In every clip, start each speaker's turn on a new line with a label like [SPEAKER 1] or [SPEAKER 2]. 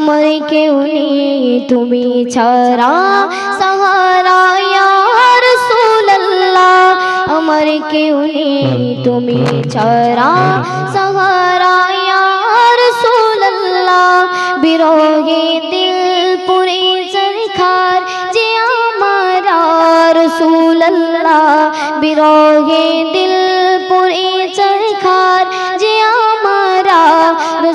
[SPEAKER 1] আমার কেউ নেই তুমি ছাড়া সাহারা ইয়া রাসূলুল্লাহ। আমার কেউ নেই তুমি ছাড়া সাহারা ইয়া রাসূলুল্লাহ। বিরহে দিল পুরে সরখার যে আমার রাসূলুল্লাহ। বিরহে দিল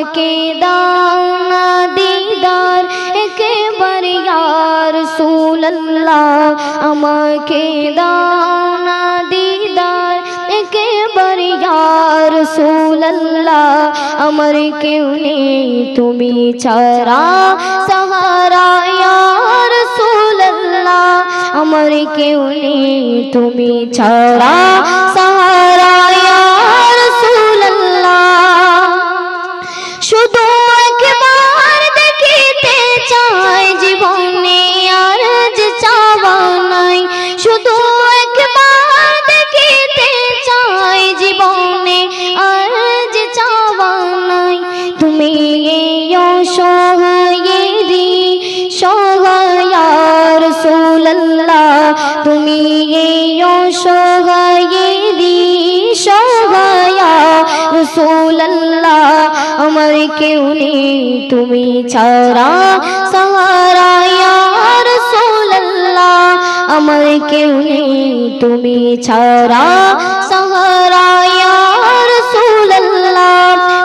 [SPEAKER 1] আমাকে দাও না দিদার একেবারে ইয়ার সুল্লাহ আমাকে দাও না দিদার একেবারে ইয়ার সুল্লাহ আমার কেউ নেই তুমি ছাড়া সাহারা ইয়ার সুল্লাহ আমার কেউ নেই তুমি ছাড়া সাহারা কেউ নেই তুমি ছাড়া সাহারা রসুল্লাহ আমার কেউ নেই তুমি ছাড়া সাহারা রসুল্লাহ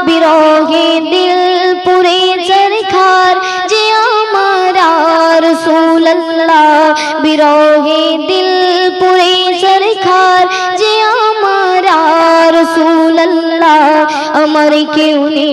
[SPEAKER 1] বিরহে দিল পুরে চরখার যে আমার রসুল্লাহ বিরহে দিল পুরে চরখার যে আমার রসুল্লাহ আমার কেউ নেই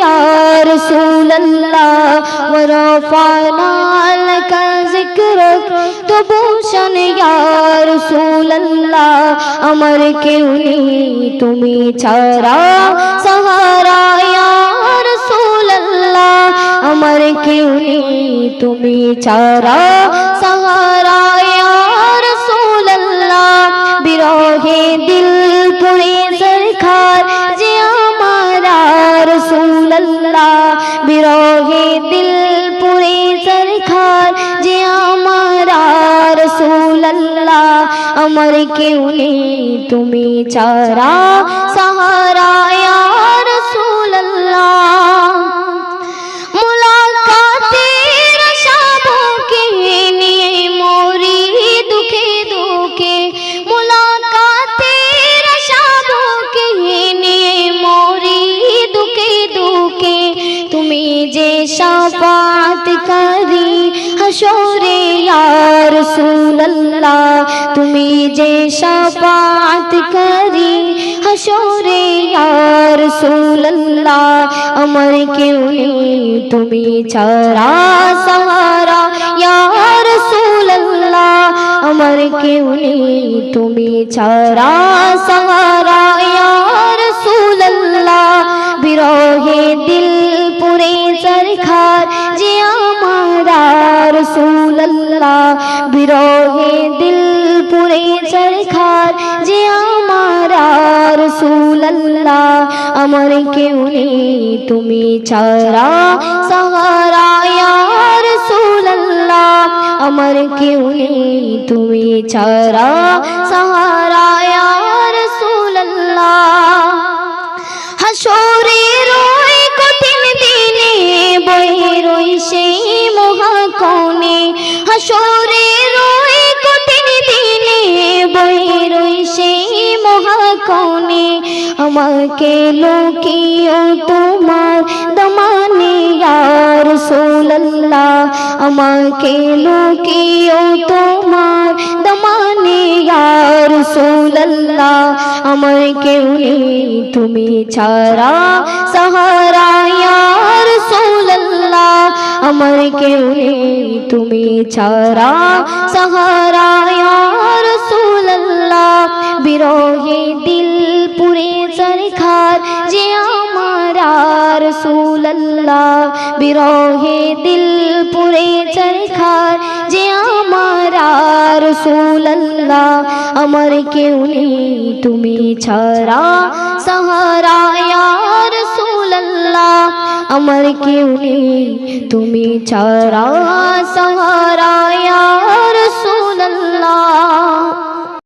[SPEAKER 1] یا رسول اللہ ورفعنا لکا ذکرک تو بوشن یا رسول اللہ امر کے انہیں تمہیں چھارا سہارا یا رسول اللہ امر کے انہیں تمہیں چھارا سہارا সরখার যে আমার রাসূলুল্লাহ আমার কেউ নেই। তুমি ছাড়া সাহারা হাসরে ইয়া রাসূলুল্লাহ, তুমি যে শাফাত করি হাসরে ইয়া রাসূলুল্লাহ, আমার কেউ নেই, তুমি ছাড়া সাহারা, ইয়া রাসূলুল্লাহ, আমার কেউ নেই, তুমি ছাড়া সাহারা, ইয়া রাসূলুল্লাহ, বিরহে দিল পুরে সরখার যে বিরহে দিল পুরে সরখার যে আমার রাসূলুল্লাহ আমার কেউ নেই। তুমি ছাড়া সাহারা ইয়া রাসূলুল্লাহ আমার কেউ নেই। তুমি ছাড়া সাহারা ইয়া রাসূলুল্লাহ হাসরের ওই কঠিন দিনে, বয়ে রই মহাকনে দিনে বয়ে রই সেই মহাকনে আমাকে লোকিও তোমার দমানে ইয়ার সোল্লাহ আমাকে লোকিও তোমার দমানে ইয়ার সোল্লাহ আমার কেউ নেই, তুমি ছাড়া সাহারা ইয়ার সোল্লাহ আমার কেউ নেই তুমি ছাড়া সাহারা ইয়ার সোল্লাহ বিরহে দিল পুরে সরখার যে আমার রসুল্লাহ বিরহে দিল পুরে সরখার যে আমার রসুল্লাহ আমার কেউ নেই তুমি ছাড়া সাহারা রসুল্লাহ আমার কেউ নেই তুমি ছাড়া সহারা সোল্লা